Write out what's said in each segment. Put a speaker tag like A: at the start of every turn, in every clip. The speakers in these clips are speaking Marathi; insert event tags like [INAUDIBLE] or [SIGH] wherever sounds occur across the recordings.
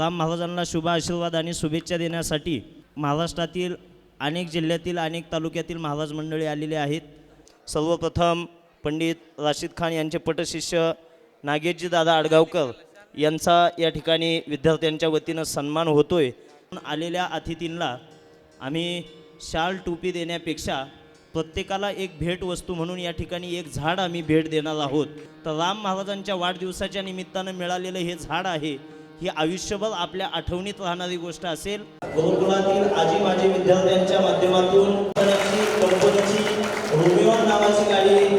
A: राम महाराजांना शुभ आशीर्वाद आणि शुभेच्छा देण्यासाठी महाराष्ट्रातील अनेक जिल्ह्यातील अनेक तालुक्यातील महाराज मंडळी आलेले आहेत. सर्वप्रथम पंडित राशीद खान यांचे पटशिष्य नागेशजी दादा आडगावकर यांचा या ठिकाणी विद्यार्थ्यांच्या वतीनं सन्मान होतोय. आलेल्या अतिथींना आम्ही शाल टोपी देण्यापेक्षा प्रत्येकाला एक भेटवस्तू म्हणून या ठिकाणी एक झाड आम्ही भेट देणार आहोत. तर राम महाराजांच्या वाढदिवसाच्या निमित्तानं मिळालेलं हे झाड आहे. ही आयुष्यभर आपल्या आठवणीत राहणारी गोष्ट असेल. गुरुकुलातील आजी माजी विद्यार्थ्यांच्या माध्यमातून कंपनीची नावाची गाडी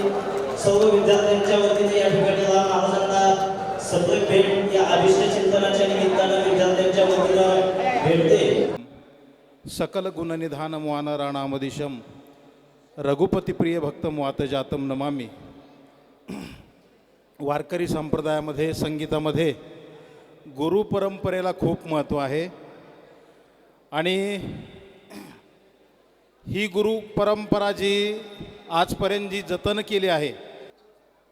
A: सर्व विद्यार्थ्यांच्या वतीने या ठिकाणी राम महाराजांना सप्रेम भेट या अभिष्ट चिंतनाच्या निमित्तानं विद्यार्थ्यांच्या वतीनं भेटते.
B: सकल गुणनिधान वान राणामदिशम रघुपती प्रिय भक्त मुआत जातम नमामी. वारकरी संप्रदायामध्ये संगीतामध्ये गुरु परंपरेला खूप महत्त्व आहे. आणि ही गुरु परंपरा जी आजपर्यंत जी जतन केली आहे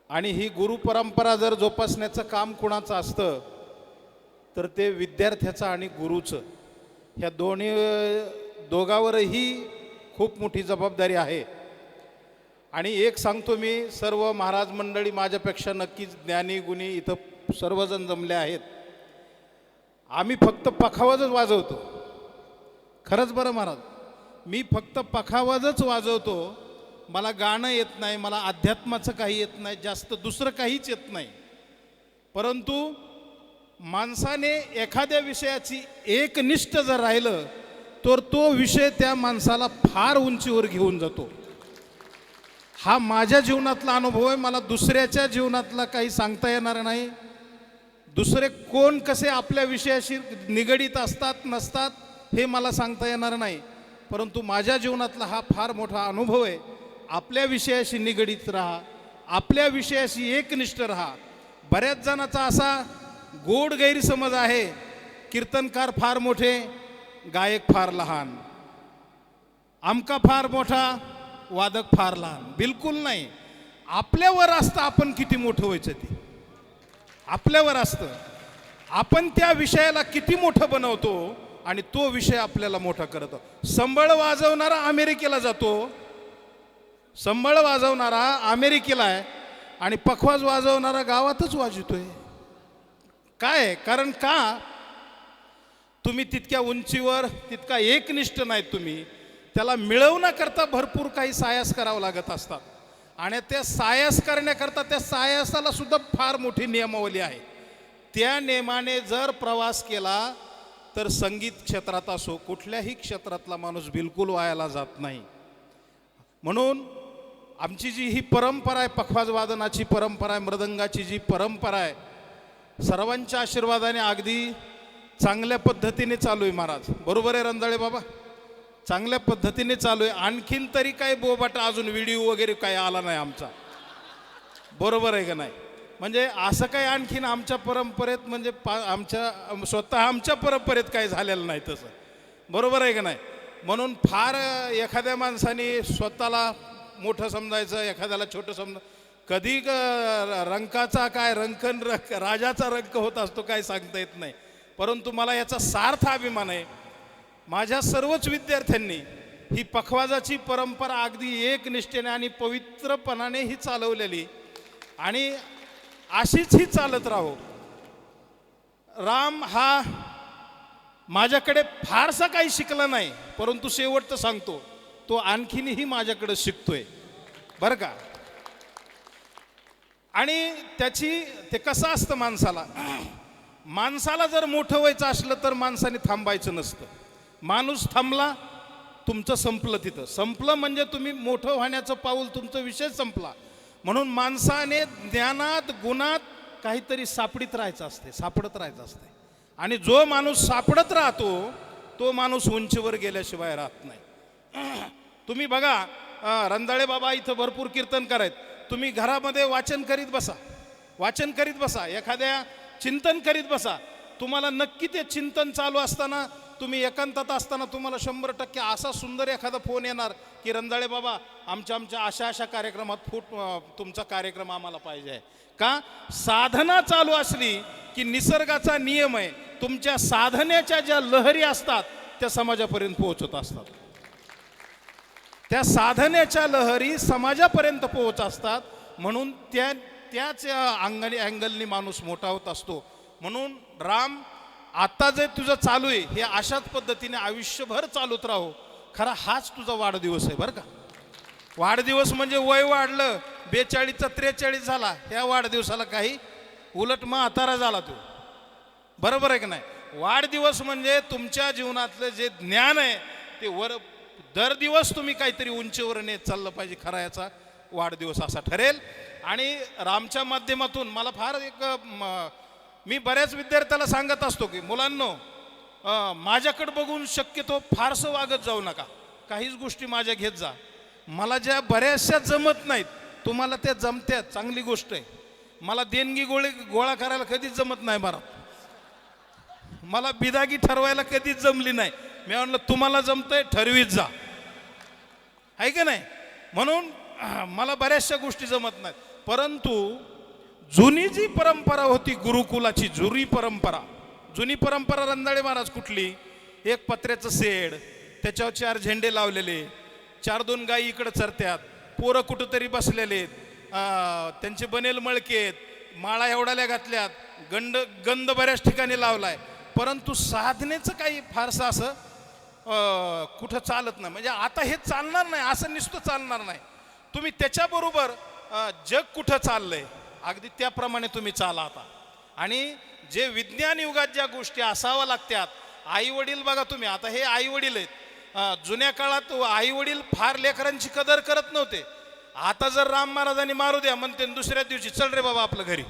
B: आणि ही गुरु परंपरा जर जोपासण्याचं काम कुणाचं असतं तर ते विद्यार्थ्याचं आणि गुरुचं. ह्या दोन्ही दोघावरही खूप मोठी जबाबदारी आहे. आणि एक सांगतो मी सर्व महाराज मंडळी माझ्यापेक्षा नक्कीच ज्ञानी गुणी इथं सर्वजण जमले आहेत. आम्ही फक्त पखावाजच वाजवतो. खरंच बरं महाराज मी फक्त पखावाजच वाजवतो. मला गाणं येत नाही मला अध्यात्माचं काही येत नाही जास्त दुसरं काहीच येत नाही. परंतु माणसाने एखाद्या विषयाची एकनिष्ठ जर राहिलं तर तो विषय त्या माणसाला फार उंचीवर घेऊन जातो. हा माझ्या जीवनातला अनुभव आहे मला दुसऱ्याच्या जीवनातला काही सांगता येणार नाही. दुसरे कोण कसे आपल्या विषयाशी निगडीत असतात नसतात हे मला सांगता येणार नाही. परंतु माझ्या जीवनातला हा फार मोठा अनुभव आहे. आपल्या विषयाशी निगडीत राहा आपल्या विषयाशी एकनिष्ठ राहा. बऱ्याच जणाचा असा गोड गैरसमज आहे कीर्तनकार फार मोठे गायक फार लहान. आमका फार मोठा वादक फार लहान. बिलकुल नाही. आपल्यावर असतं आपण किती मोठं व्हायचं ते? आपल्यावर असतं. आपण त्या विषयाला किती मोठं बनवतो आणि तो विषय आपल्याला मोठा करतो. संबळ वाजवणारा अमेरिकेला जातो. संबळ वाजवणारा अमेरिकेला आहे आणि पखवाज वाजवणारा गावातच वाजवतोय. काय? कारण का? तुम्ही तितक्या उंचीवर तितका एकनिष्ठ नाहीत तुम्ही. त्याला मिळवण्याकरता भरपूर काही सायास करावं लागत असतात. आणि त्या सायस करण्याकरता त्या सायसाला सुद्धा फार मोठी नियमावली आहे. त्या नियमाने जर प्रवास केला तर संगीत क्षेत्रात असो कुठल्याही क्षेत्रातला माणूस बिलकुल वायाला जात नाही. म्हणून आमची जी ही परंपरा आहे पखवाज वादनाची परंपरा आहे मृदंगाची जी परंपरा आहे सर्वांच्या आशीर्वादाने अगदी चांगल्या पद्धतीने चालू आहे महाराज. बरोबर आहे रंधाळे बाबा? चांगल्या पद्धतीने चालू आहे. आणखीन तरी काय बोबाटा अजून व्हिडिओ वगैरे काय आला नाही आमचा. बरोबर आहे का नाही? म्हणजे असं काही आणखीन आमच्या परंपरेत म्हणजे पा आमच्या स्वतः आमच्या परंपरेत काही झालेलं नाही तसं. बरोबर आहे का नाही? म्हणून फार एखाद्या माणसाने स्वतःला मोठं समजायचं एखाद्याला छोटं समजा कधी रंकाचा काय रंकन रंक राजाचा रंक होत असतो काय सांगता येत नाही. परंतु मला याचा सार्थ अभिमान आहे. माझ्या सर्वच विद्यार्थ्यांनी ही पखवाजाची परंपरा अगदी एकनिष्ठेने आणि पवित्रपणाने ही चालवलेली. आणि अशीच ही चालत राहो. राम हा माझ्याकडे फारसा काही शिकला नाही परंतु शेवटचं सांगतो तो आणखीनही माझ्याकडे शिकतोय. बरं का? आणि त्याची ते कसं असतं माणसाला? माणसाला जर मोठं व्हायचं असलं तर माणसाने थांबायचं नसतं. माणूस थांबला तुमचं संपलं तिथं. संपलं म्हणजे तुम्ही मोठं होण्याचं पाऊल तुमचं विषय संपला. म्हणून माणसाने ज्ञानात गुणात काहीतरी सापडीत राहायचं असते सापडत राहायचं असते. आणि जो माणूस सापडत राहतो तो माणूस उंचीवर गेल्याशिवाय राहत नाही. [CLEARS THROAT] तुम्ही बघा अं, रंधाळे बाबा इथं भरपूर कीर्तन करायत. तुम्ही घरामध्ये वाचन करीत बसा. वाचन करीत बसा. एखाद्या चिंतन करीत बसा. तुम्हाला नक्की ते चिंतन चालू असताना तुम्ही एकांतात असताना तुम्हाला शंभर टक्के असा सुंदर एखादा फोन येणार की रंजाळे बाबा आमच्या आमच्या अशा अशा कार्यक्रमात फूट तुमचा कार्यक्रम आम्हाला पाहिजे आहे. का? साधना चालू असली की निसर्गाचा नियम आहे तुमच्या साधनेच्या ज्या लहरी असतात त्या समाजापर्यंत पोहोचत असतात. त्या साधनेच्या लहरी समाजापर्यंत पोहोच असतात म्हणून त्या त्याच अंगणी अँगलनी माणूस मोठा होत असतो. म्हणून राम आता जे तुझं चालू आहे हे अशाच पद्धतीने आयुष्यभर चालूत राहो. खरा हाच तुझा वाढदिवस आहे बरं का? वाढदिवस म्हणजे वय वाढलं बेचाळीसचा त्रेचाळीस झाला ह्या वाढदिवसाला काही उलट म्हातारा झाला तू. बरोबर आहे की नाही? वाढदिवस म्हणजे तुमच्या जीवनातलं जे ज्ञान आहे ते वर दर दिवस तुम्ही काहीतरी उंचीवर नेत चाललं पाहिजे खरा याचा वाढदिवस असा ठरेल. आणि रामच्या माध्यमातून मला फार एक मी बऱ्याच विद्यार्थ्याला सांगत असतो की मुलांनो माझ्याकडं माझ्याकडे बघून शक्यतो फारसं वागत जाऊ नका. काहीच गोष्टी माझ्या घेत जा. मला ज्या बऱ्याचशा जमत नाहीत तुम्हाला त्या जमत्यात. चांगली गोष्ट आहे. मला देणगी गोळे गोळा करायला कधीच जमत नाही बरं. मला बिदागी ठरवायला कधीच जमली नाही. मी म्हणलं तुम्हाला जमतंय ठरवीत जा. आहे का नाही? म्हणून मला बऱ्याचशा गोष्टी जमत नाहीत. परंतु जुनी जी परंपरा होती गुरुकुलाची जुरी परंपरा. जुनी परंपरा रंधाळे महाराज कुठली? एक पत्र्याचं सेड त्याच्यावर चार झेंडे लावलेले चार दोन गायी इकडे चरत्यात पोरं कुठंतरी बसलेले आहेत त्यांचे बनेल मळकेत माळा एवढाल्या घातल्यात गंड गंध बऱ्याच ठिकाणी लावलाय. परंतु साधनेचं काही फारसं असं कुठं चालत नाही. म्हणजे आता हे चालणार नाही असं नुसतं चालणार नाही. तुम्ही त्याच्याबरोबर जग कुठं चाललंय? अगदी त्याप्रमाणे तुम्ही चाला आता आणि जे विज्ञान युगात ज्या गोष्टी असाव्या लागत्यात आई वडील बघा तुम्ही आता हे आई वडील आहेत जुन्या काळात आई वडील फार लेकरांची कदर करत नव्हते. आता जर राम महाराजांनी मारू द्या म्हणते दुसऱ्या दिवशी चल रे बाबा आपलं घरी.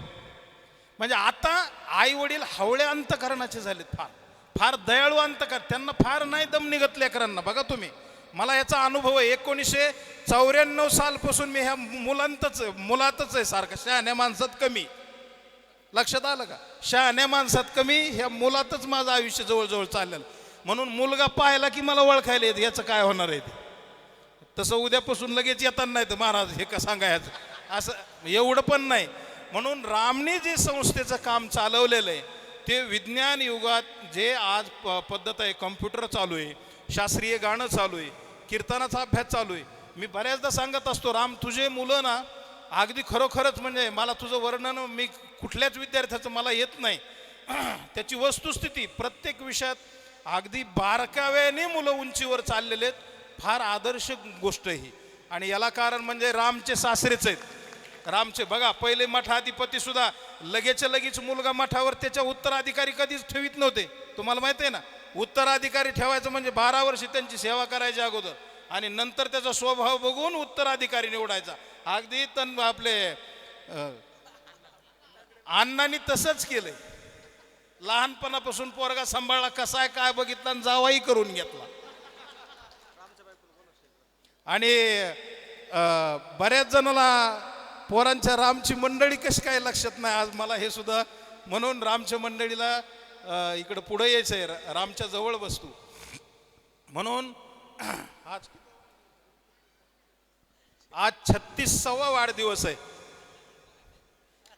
B: म्हणजे आता आई वडील हवळ्या अंतकरणाचे झालेत फार. फार दयाळू अंतकर त्यांना फार नाही दम निघत लेकरांना. बघा तुम्ही मला याचा अनुभव आहे. एकोणीसशे चौऱ्याण्णव सालपासून मी ह्या मुलांतच मुलातच आहे सारखं. शहाण्या माणसात कमी. लक्षात आलं का? शहाण्या माणसात कमी ह्या मुलातच माझं आयुष्य जवळजवळ चाललेलं. म्हणून मुलगा पाहिला की मला ओळखायला येत याचं काय होणार आहे ते? तसं उद्यापासून लगेच येताना नाही तर महाराज हे का सांगायचं असं एवढं पण नाही. म्हणून रामने जे संस्थेचं काम चालवलेलं आहे ते विज्ञान युगात जे आज प पद्धत आहे कम्प्युटर चालू आहे शास्त्रीय गाणं चालू आहे कीर्तनाचा अभ्यास चालू आहे. मी बऱ्याचदा सांगत असतो राम तुझे मुलं ना अगदी खरोखरच म्हणजे मला तुझं वर्णन मी कुठल्याच विद्यार्थ्याचं मला येत नाही. [CLEARS THROAT] त्याची वस्तुस्थिती प्रत्येक विषयात अगदी बारकाव्याने मुलं उंचीवर चाललेले आहेत फार आदर्श गोष्ट ही. आणि याला कारण म्हणजे रामचे सासरेच आहेत. रामचे बघा पहिले मठाधिपती सुद्धा लगेच लगेच मुलगा मठावर त्याच्या उत्तराधिकारी कधीच ठेवीत नव्हते. तुम्हाला माहिती आहे ना? उत्तराधिकारी ठेवायचं म्हणजे बारा वर्षी त्यांची सेवा करायची अगोदर. आणि नंतर त्याचा स्वभाव बघून उत्तराधिकारी निवडायचा. अगदी तन आपले अण्णांनी तसंच केलंय. लहानपणापासून पोरगा सांभाळला कसा आहे काय बघितला आणि जावाही करून घेतला. आणि बऱ्याच जणाला पोरांच्या रामची मंडळी कशी काय लक्षात नाही आज मला हे सुद्धा म्हणून रामच्या मंडळीला इकडं पुढे यायचं आहे रामच्या जवळ वस्तू. म्हणून [CLEARS THROAT] आज आज छत्तीसावा वाढदिवस आहे.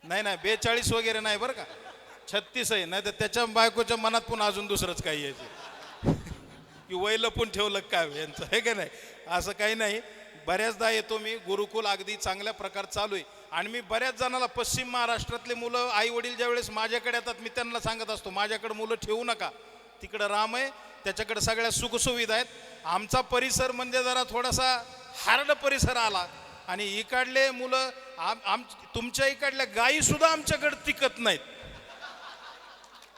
B: नाही नाही बेचाळीस वगैरे नाही बरं का. छत्तीस आहे नाही तर त्याच्या बायकोच्या मनात पण अजून दुसरंच काही यायचं [LAUGHS] की वय लपून ठेवलं काय यांचं हे का नाही? असं काही नाही. बऱ्याचदा येतो मी गुरुकुल अगदी चांगल्या प्रकार चालू आहे. आणि मी बऱ्याच जणाला पश्चिम महाराष्ट्रातले मुलं आई वडील ज्यावेळेस माझ्याकडे येतात मी त्यांना सांगत असतो माझ्याकडे मुलं ठेवू नका. तिकडं राम आहे त्याच्याकडे सगळ्या सुखसुविधा आहेत. आमचा परिसर म्हणजे जरा थोडासा हार्ड परिसर आला आणि इकडले मुलं आम आम तुमच्या इकडल्या गायीसुद्धा आमच्याकडे टिकत नाहीत.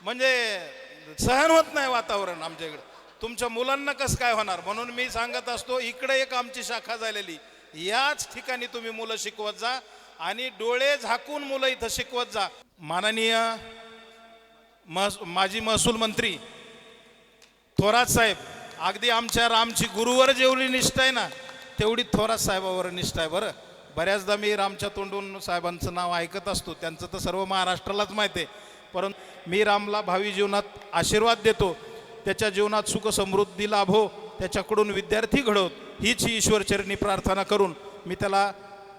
B: म्हणजे सहन होत नाही वातावरण आमच्याकडे. तुमच्या मुलांना कसं काय होणार? म्हणून मी सांगत असतो इकडे एक आमची शाखा झालेली. याच ठिकाणी तुम्ही मुलं शिकवत जा आणि डोळे झाकून मुलं इथं शिकवत जा. माननीय महस माजी महसूल मंत्री थोरात साहेब अगदी आमच्या रामची गुरुवर जेवढी निष्ठा आहे ना तेवढी थोरात साहेबावर निष्ठा आहे बरं. बऱ्याचदा मी रामच्या तोंडून साहेबांचं नाव ऐकत असतो त्यांचं तर सर्व महाराष्ट्रालाच माहिती आहे. परंतु मी रामला भावी जीवनात आशीर्वाद देतो. त्याच्या जीवनात सुख समृद्धी लाभो त्याच्याकडून विद्यार्थी घडवत हीच ही ईश्वरचरणी प्रार्थना करून मी त्याला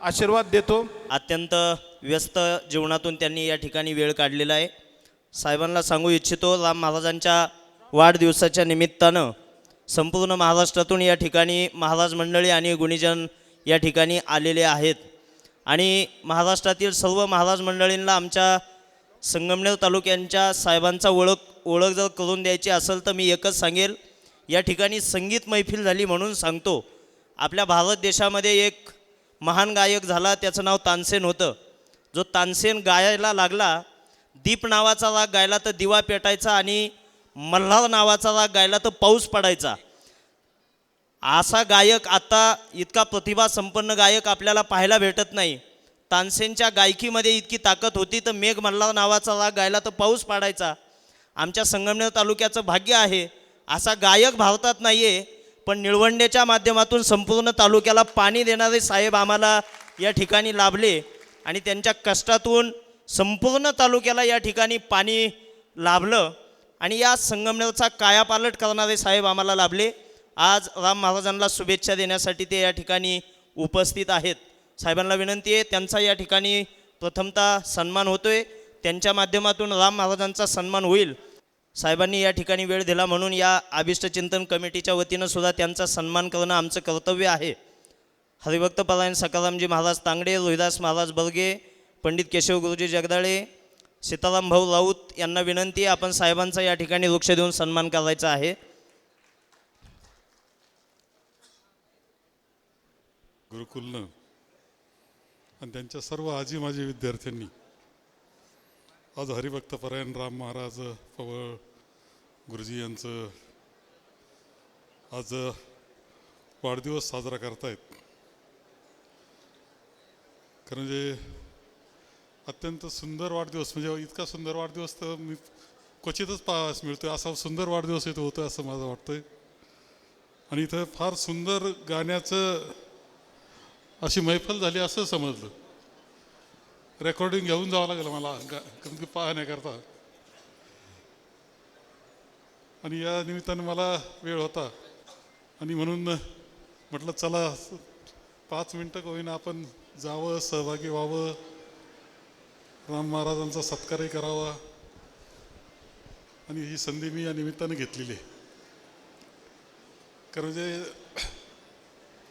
B: आशीर्वाद देतो.
A: अत्यंत व्यस्त जीवनातून त्यांनी या ठिकाणी वेळ काढलेला आहे. साहेबांना सांगू इच्छितो राम महाराजांच्या वाढदिवसाच्या निमित्तानं संपूर्ण महाराष्ट्रातून या ठिकाणी महाराज मंडळी आणि गुणीजन या ठिकाणी आलेले आहेत. आणि महाराष्ट्रातील सर्व महाराज मंडळींना आमच्या संगमनेर तालुक्यांच्या साहेबांचा ओळख ओळख जर करून द्यायची असेल तर मी एकच सांगेल या ठिकाणी संगीत मैफिल झाली म्हणून सांगतो. आपल्या भारत देशामध्ये एक महान गायक झाला त्याचं नाव तानसेन होतं. जो तानसेन गायला लागला दीप नावाचा राग गायला तर दिवा पेटायचा आणि मल्हार नावाचा राग गायला तर पाऊस पडायचा. असा गायक आता इतका प्रतिभा संपन्न गायक आपल्याला पाहायला भेटत नाही. तानसेनच्या गायकीमध्ये इतकी ताकद होती तर मेघ मल्हार नावाचा राग गायला तर पाऊस पाडायचा. आमच्या संगमनेर तालुक्याचं भाग्य आहे. असा गायक भारतात नाही आहे पण निळवंडेच्या माध्यमातून संपूर्ण तालुक्याला पाणी देणारे साहेब आम्हाला या ठिकाणी लाभले आणि त्यांच्या कष्टातून संपूर्ण तालुक्याला या ठिकाणी पाणी लाभलं आणि या संगमनेरचा कायापालट करणारे साहेब आम्हाला लाभले. आज राम महाराजांना शुभेच्छा देण्यासाठी ते या ठिकाणी उपस्थित आहेत. साहेबांना विनंती आहे त्यांचा या ठिकाणी प्रथमतः सन्मान होतोय. त्यांच्या माध्यमातून राम महाराजांचा सन्मान होईल. साहेबांनी या ठिकाणी वेळ दिला म्हणून या अभिष्ट चिंतन कमिटीच्या वतीनं सुद्धा त्यांचा सन्मान करणं आमचं कर्तव्य आहे. हरिभक्त परायण सकारामजी महाराज तांगडे रोहिदास महाराज बर्गे पंडित केशव गुरुजी जगदाळे सीताराम भाऊ राऊत यांना विनंती आपण साहेबांचा या ठिकाणी वृक्ष देऊन सन्मान करायचा आहे.
C: गुरुकुलनं आणि त्यांच्या सर्व आजी माजी विद्यार्थ्यांनी आज हरिभक्त परायण राम महाराज पवळ गुरुजी यांचं आज वाढदिवस साजरा करतायत. कारण म्हणजे अत्यंत सुंदर वाढदिवस म्हणजे इतका सुंदर वाढदिवस तर मी क्वचितच पाहायला मिळतोय असा सुंदर वाढदिवस इथं होतोय असं माझं वाटतंय. आणि इथं फार सुंदर गाण्याचं अशी मैफल झाली असं समजलं. रेकॉर्डिंग घेऊन जावं लागेल मला. कारण की पाहण्याकरता. आणि या निमित्तानं मला वेळ होता. आणि म्हणून म्हटलं चला पाच मिनटं होईन होईना आपण जावं सहभागी व्हावं. राम महाराजांचा सत्कारही करावा. आणि ही संधी मी या निमित्तानं घेतलेली आहे. कारण म्हणजे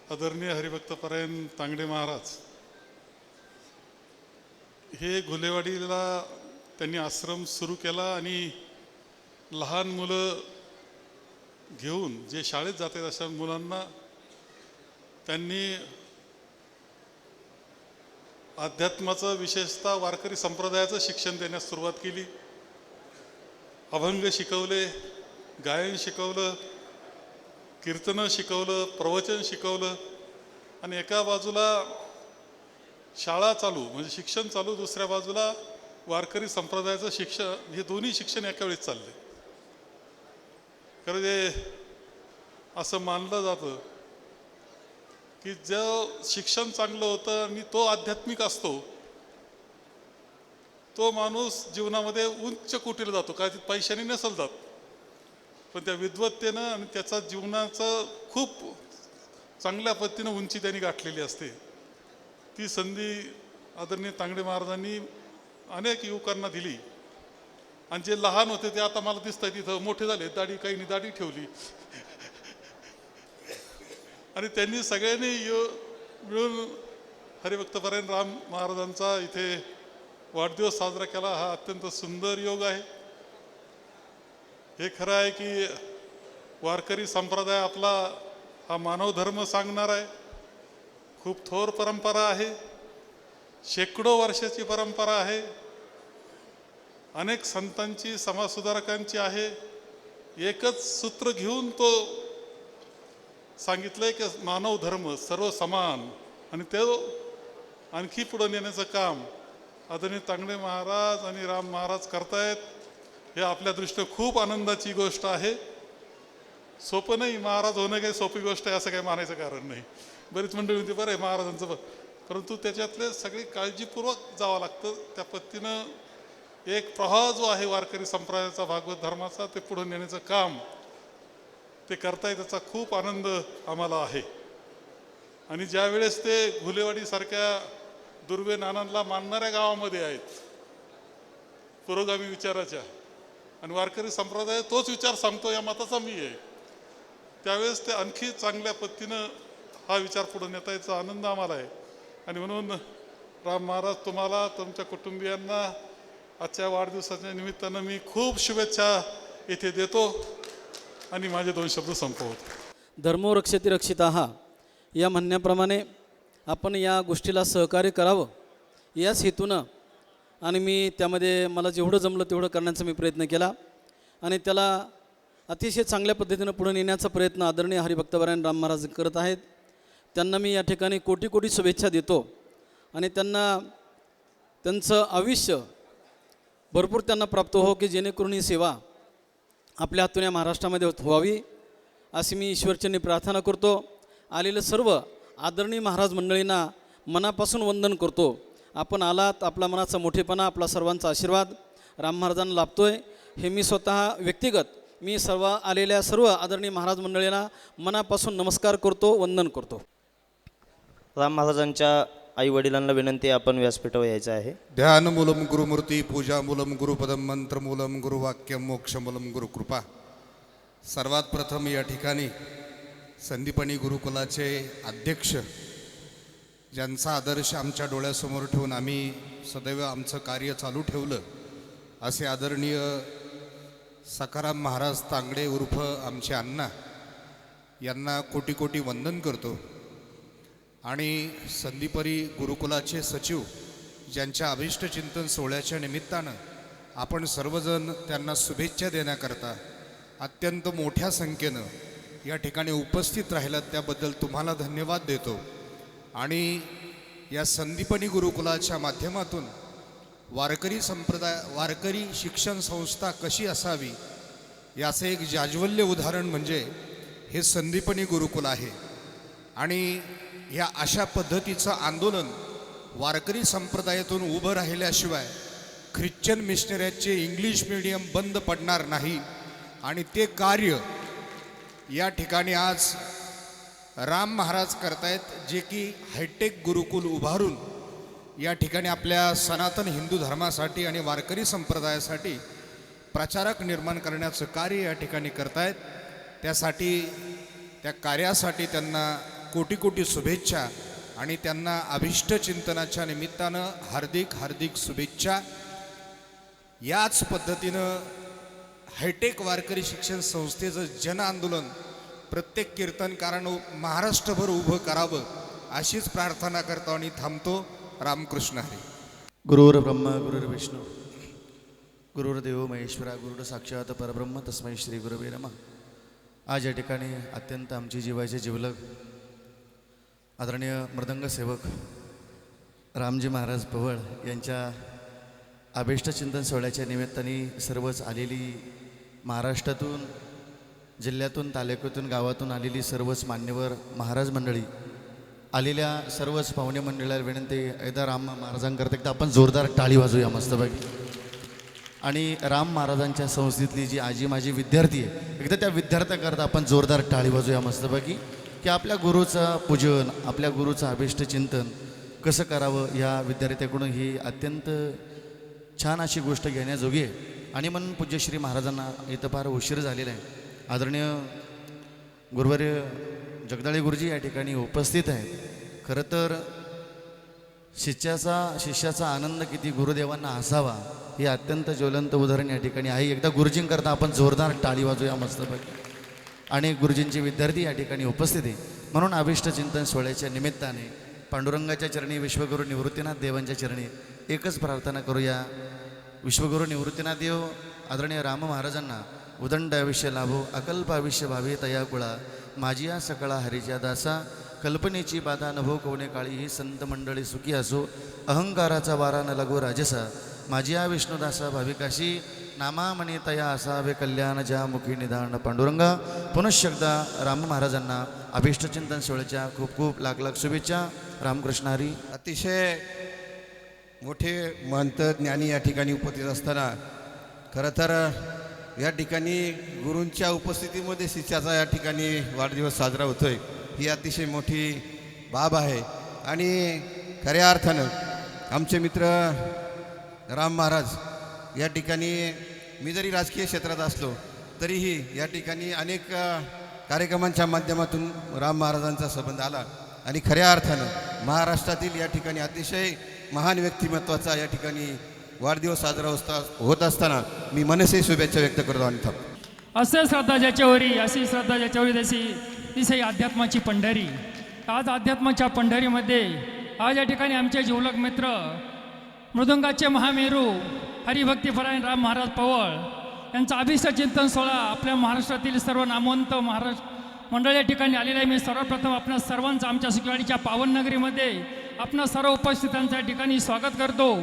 C: आदरणीय हरिभक्त परायण तांगडे महाराज हे घुलेवाडीला त्यांनी आश्रम सुरू केला आणि लहान मुलं घेऊन जे शाळेत जातात अशा मुलांना त्यांनी अध्यात्माचं विशेषतः वारकरी संप्रदायाचं शिक्षण देण्यास सुरुवात केली. अभंग शिकवले गायन शिकवलं कीर्तनं शिकवलं प्रवचन शिकवलं आणि एका बाजूला शाळा चालू म्हणजे शिक्षण चालू दुसऱ्या बाजूला वारकरी संप्रदायाचं शिक्षण हे दोन्ही शिक्षण एका वेळेस चालले. खरं ते असं मानलं जातं की जो शिक्षण चांगलं होतं आणि तो आध्यात्मिक असतो तो माणूस जीवनामध्ये उच्च कुटीला जातो. काय पैशाने नसल जात. पण त्या विद्वत्तेनं आणि त्याचा जीवनाचं खूप चांगल्या पद्धतीनं उंची त्यांनी गाठलेली असते. ती संधी आदरणीय तांगडे महाराजांनी अनेक युवकांना दिली. आणि जे लहान होते ते आता मला दिसत आहे तिथं मोठे झाले दाढी काहींनी दाढी ठेवली. आणि त्यांनी सगळ्यांनी यो मिळून हरिभक्तपरायण राम महाराजांचा इथे वाढदिवस साजरा केला. हा अत्यंत सुंदर योग आहे. हे खरं आहे की वारकरी संप्रदाय आपला हा मानव धर्म सांगणार आहे. खूप थोर परंपरा आहे. शेकडो वर्षाची परंपरा आहे. अनेक संतांची समाजसुधारकांची आहे. एकच सूत्र घेऊन तो सांगितलंय की मानव धर्म सर्व समान आणि ते आणखी पुढं नेण्याचं काम आदरणीय तांगडे महाराज आणि राम महाराज करतायत हे आपल्या दृष्टीनं खूप आनंदाची गोष्ट आहे. सोपं नाही महाराज होणं काही सोपी गोष्ट आहे असं काही मानायचं कारण नाही. बरीच मंडळी होती बरं आहे महाराजांचं पण परंतु त्याच्यातले सगळी काळजीपूर्वक जावं लागतं. त्या पद्धतीनं एक प्रवाह जो आहे वारकरी संप्रदायाचा भागवत धर्माचा ते पुढे नेण्याचं काम ते करताय त्याचा खूप आनंद आम्हाला आहे. आणि ज्यावेळेस ते घुलेवाडीसारख्या दुर्वे नानांना मानणाऱ्या गावामध्ये आहेत पुरोगामी विचाराच्या आणि वारकरी संप्रदाय तोच विचार सांगतो या मताचा मी आहे. त्यावेळेस ते आणखी चांगल्या पद्धतीनं हा विचार पुढे नेता याचा आनंद आम्हाला आहे. आणि म्हणून राम महाराज तुम्हाला तुमच्या कुटुंबियांना आजच्या वाढदिवसाच्या निमित्तानं मी खूप शुभेच्छा येथे देतो. आणि माझे दोन शब्द संपवतो.
D: धर्मो रक्षती रक्षिता. या म्हणण्याप्रमाणे आपण या गोष्टीला सहकार्य करावं. याच हेतूनं आणि मी त्यामध्ये मला जेवढं जमलं तेवढं करण्याचा मी प्रयत्न केला. आणि त्याला अतिशय चांगल्या पद्धतीनं पुढे नेण्याचा प्रयत्न आदरणीय हरिभक्तवरायण राम महाराज करत आहेत. त्यांना मी या ठिकाणी कोटी कोटी शुभेच्छा देतो. आणि त्यांना त्यांचं आयुष्य भरपूर त्यांना प्राप्त हो की जेणेकरून ही सेवा आपल्या हातून या महाराष्ट्रामध्ये व्हावी अशी मी ईश्वरचरणी प्रार्थना करतो. आलेलं सर्व आदरणीय महाराज मंडळींना मनापासून वंदन करतो. आपण आलात आपला मनाचा मोठेपणा आपला सर्वांचा आशीर्वाद राम महाराजांना लाभतोय. हे मी स्वतः व्यक्तिगत मी सर्व आलेल्या सर्व आदरणीय महाराज मंडळींना मनापासून नमस्कार करतो वंदन करतो.
A: राम महाराजांच्या आई वडिलांना विनंती आपण व्यासपीठावर यायचं आहे.
E: ध्यान मूलम गुरुमूर्ती पूजा मूलम गुरुपदम मंत्रमूलं गुरुवाक्यम मोक्षमूलं गुरुकृपा सर्वात प्रथम या ठिकाणी संदीपणी गुरुकुलाचे अध्यक्ष ज्यांचा आदर्श आमच्या डोळ्यासमोर ठेवून आम्ही सदैव आमचं कार्य चालू ठेवलं असे आदरणीय सखाराम महाराज तांगडे उर्फ आमचे अण्णा यांना कोटी कोटी वंदन करतो. आणि संदीपरी गुरुकुलाचे सचिव ज्यांच्या अभिष्ट चिंतन सोहळ्याच्या निमित्तानं आपण सर्वजण त्यांना शुभेच्छा देण्याकरता अत्यंत मोठ्या संख्येनं या ठिकाणी उपस्थित राहिलात त्याबद्दल तुम्हाला धन्यवाद देतो. आणि या संदीपनी गुरुकुलाच्या माध्यमातून वारकरी संप्रदाय वारकरी शिक्षण संस्था कशी असावी याचं एक जाज्वल्य उदाहरण म्हणजे हे संदीपनी गुरुकुल आहे. आणि ह्या अशा पद्धतीचं आंदोलन वारकरी संप्रदायातून उभं राहिल्याशिवाय ख्रिश्चन मिशनऱ्याचे इंग्लिश मिडियम बंद पडणार नाही. आणि ते कार्य या ठिकाणी आज राम महाराज करतायत जे की हायटेक गुरुकुल उभारून या ठिकाणी आपल्या सनातन हिंदू धर्मासाठी आणि वारकरी संप्रदायासाठी प्रचारक निर्माण करण्याचं कार्य या ठिकाणी करतायत. त्यासाठी त्या कार्यासाठी त्यांना कोटी कोटी शुभेच्छा आणि त्यांना अभिष्ट चिंतनाच्या निमित्तानं हार्दिक हार्दिक शुभेच्छा. याच पद्धतीनं हायटेक वारकरी शिक्षण संस्थेचं जन आंदोलन प्रत्येक कीर्तनकारानं महाराष्ट्रभर उभं करावं अशीच प्रार्थना करतो आणि थांबतो रामकृष्ण हरी.
F: गुरुर ब्रह्मा गुरुर्विष्णू गुरुर्देव महेश्वरा गुरुर साक्षात परब्रह्म तस्मै श्री गुरुवे नम. आज या ठिकाणी अत्यंत आमची जीवाचे जिवलग आदरणीय मृदंग सेवक रामजी महाराज पवळ यांच्या अभिष्ट चिंतन सोहळ्याच्या निमित्ताने सर्वच आलेली महाराष्ट्रातून जिल्ह्यातून तालुक्यातून गावातून आलेली सर्वच मान्यवर महाराज मंडळी आलेल्या सर्वच पाहुणे मंडळाला विनंती एकदा राम महाराजांकरता एकदा आपण जोरदार टाळी वाजूया मस्तपैकी. आणि राम महाराजांच्या संस्थेतली जी आजी माझी विद्यार्थी आहे एकदा त्या विद्यार्थ्याकरता आपण जोरदार टाळी वाजूया मस्तपैकी. की आपल्या गुरुचं पूजन आपल्या गुरुचं अभिष्ट चिंतन कसं करावं या विद्यार्थ्याकडून ही अत्यंत छान अशी गोष्ट घेण्याजोगी आहे. आणि म्हणून पूज्यश्री महाराजांना इथं फार उशीर झालेला आहे. आदरणीय गुरुवार्य जगदाळे गुरुजी या ठिकाणी उपस्थित आहेत. खरं तर शिष्याचा शिष्याचा आनंद किती गुरुदेवांना असावा हे अत्यंत ज्वलंत उदाहरण या ठिकाणी आहे. एकदा गुरुजींकरता आपण जोरदार टाळी वाजूया मस्तपैकी. आणि गुरुजींचे विद्यार्थी या ठिकाणी उपस्थित आहे. म्हणून अभिष्ट चिंतन सोहळ्याच्या निमित्ताने पांडुरंगाच्या चरणी विश्वगुरू निवृत्तीनाथ देवांच्या चरणी एकच प्रार्थना करूया. विश्वगुरू निवृत्तीनाथ देव आदरणीय राम महाराजांना उदंड आयुष्य लाभो अकल्प आयुष्य भावे तया कुळा. माझी या सकळा हरीच्या दासा कल्पनेची बाधा नभो कोणे काळी ही संत मंडळी सुखी असो अहंकाराचा वारा न लागो राजसा. माझी या विष्णुदासा भाविकाशी नामामणी तया असावे कल्याण ज्या मुखी निधान पांडुरंगा. पुनश्चकदा राम महाराजांना अभिष्टचिंतन सोहळ्याच्या खूप खूप लाख लाख शुभेच्छा. रामकृष्णारी.
G: अतिशय मोठे महंत ज्ञानी या ठिकाणी उपस्थित असताना खरं तर
H: या ठिकाणी गुरूंच्या उपस्थितीमध्ये शिष्याचा या ठिकाणी वाढदिवस साजरा होतोय ही अतिशय मोठी बाब आहे. आणि खऱ्या अर्थानं आमचे मित्र राम महाराज या ठिकाणी मी जरी राजकीय क्षेत्रात असलो तरीही या ठिकाणी अनेक कार्यक्रमांच्या माध्यमातून राम महाराजांचा संबंध आला. आणि खऱ्या अर्थानं महाराष्ट्रातील या ठिकाणी अतिशय महान व्यक्तिमत्वाचा या ठिकाणी वाढदिवस साजरा होता होत असताना मी मनसे शुभेच्छा व्यक्त करतो आणि थांबतो.
G: असं श्रद्धा ज्याच्यावरी अशी श्रद्धा ज्याच्यावरी तशी तिसे अध्यात्माची पंढरी. आज अध्यात्माच्या पंढरीमध्ये आज या ठिकाणी आमचे जीवलक मित्र मृदंगाचे महामेरू हरिभक्तीपरायण राम महाराज पवळ यांचा अभिष्ट चिंतन सोहळा आपल्या महाराष्ट्रातील सर्व नामवंत महाराष्ट्र मंडळ या ठिकाणी आलेलं आहे. मी सर्वप्रथम आपणा सर्वांचं आमच्या सुखवाडीच्या पावननगरीमध्ये आपणा सर्व उपस्थितांचं या ठिकाणी स्वागत करतो.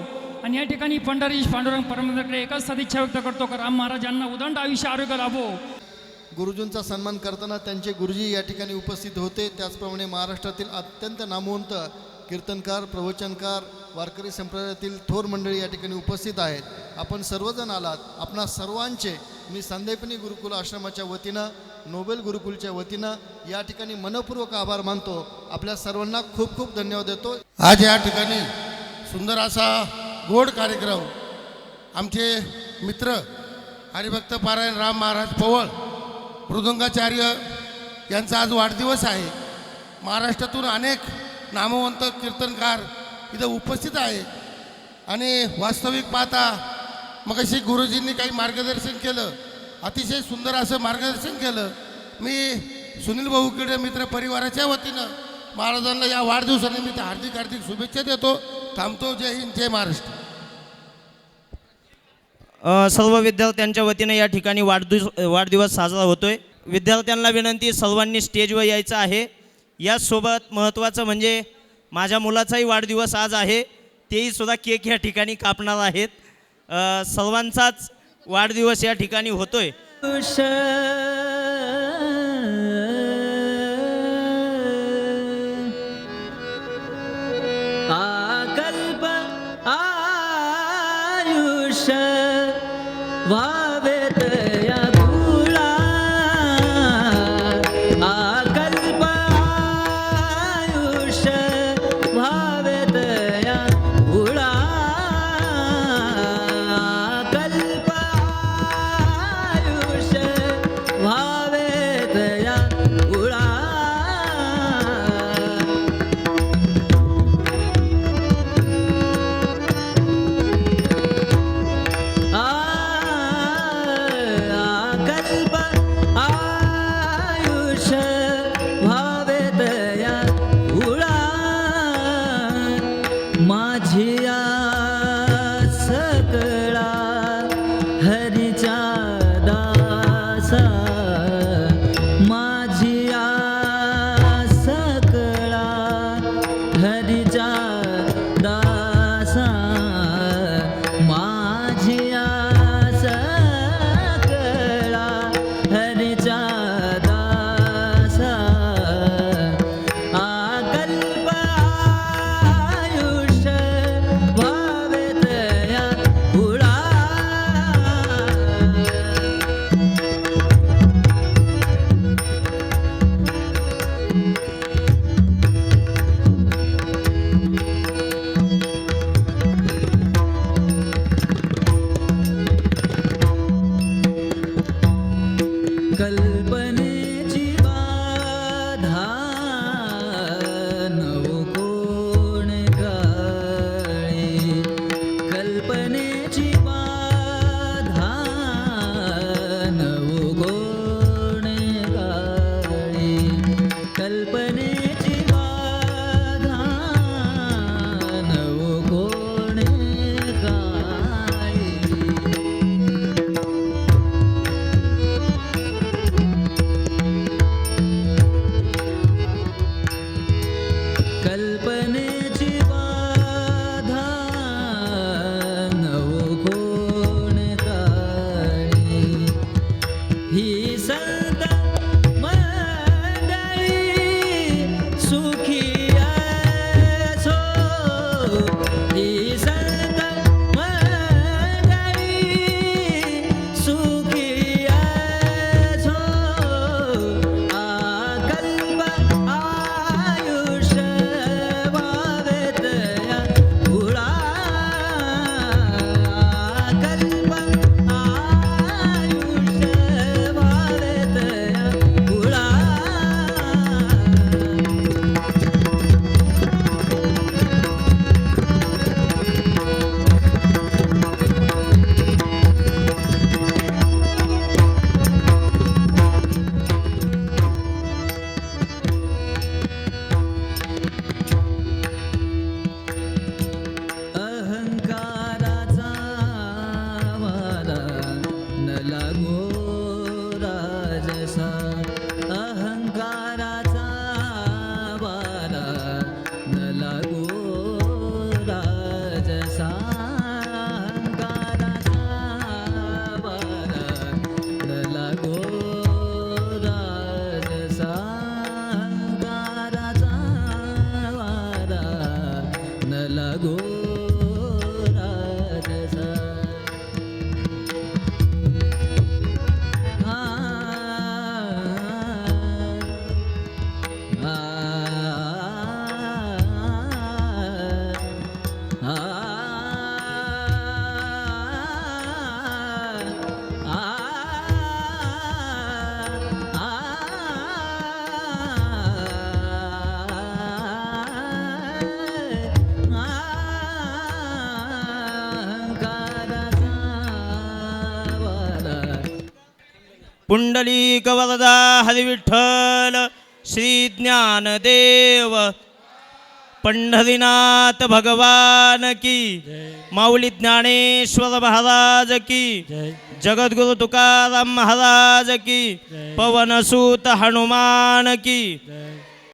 G: आणि या ठिकाणी पंढरीश पांडुरंग परमेश्वराकडे एकच सदिच्छा व्यक्त करतो की राम महाराज यांना उदंड आयुष्य आरोग्य लाभो.
I: गुरुजींचा सन्मान करताना त्यांचे गुरुजी या ठिकाणी उपस्थित होते. त्याचप्रमाणे महाराष्ट्रातील अत्यंत नामवंत कीर्तनकार प्रवचनकार वारकरी संप्रदायातील थोर मंडळी या ठिकाणी उपस्थित आहेत. आपण सर्वजण आलात. आपणा सर्वांचे मी संदेपनी गुरुकुल आश्रमाच्या वतीनं नोबेल गुरुकुलच्या वतीनं या ठिकाणी मनपूर्वक आभार मानतो. आपल्या सर्वांना खूप खूप धन्यवाद देतो.
J: आज या ठिकाणी सुंदर असा गोड कार्यक्रम आमचे मित्र हरिभक्त पारायण राम महाराज पवळ मृदुंगाचार्य यांचा आज वाढदिवस आहे. महाराष्ट्रातून अनेक नामवंत कीर्तनकार इथं उपस्थित आहे. आणि वास्तविक पाहता मग अशी गुरुजींनी काही मार्गदर्शन केलं. अतिशय सुंदर असं मार्गदर्शन केलं. मी सुनील भाऊ किडे मित्र परिवाराच्या वतीनं महाराजांना या वाढदिवसानिमित्त हार्दिक हार्दिक शुभेच्छा देतो. थांबतो. जय हिंद जय महाराष्ट्र.
K: सर्व विद्यार्थ्यांच्या वतीने या ठिकाणी वाढदिवस वाढदिवस साजरा होतोय. विद्यार्थ्यांना विनंती सर्वांनी स्टेजवर यायचं आहे. याचसोबत महत्त्वाचं म्हणजे माझ्या मुलाचाही वाढदिवस आज आहे. तेही सुद्धा केक या ठिकाणी कापणार आहेत. सर्वांचाच वाढदिवस या ठिकाणी होतोय.
A: पुंडलिक वरदा हरिविठ्ठल श्री ज्ञानदेव पंढरीनाथ भगवान की माऊली ज्ञानेश्वर महाराज की जगद्गुरु तुकाराम महाराज की पवनसूत हनुमान की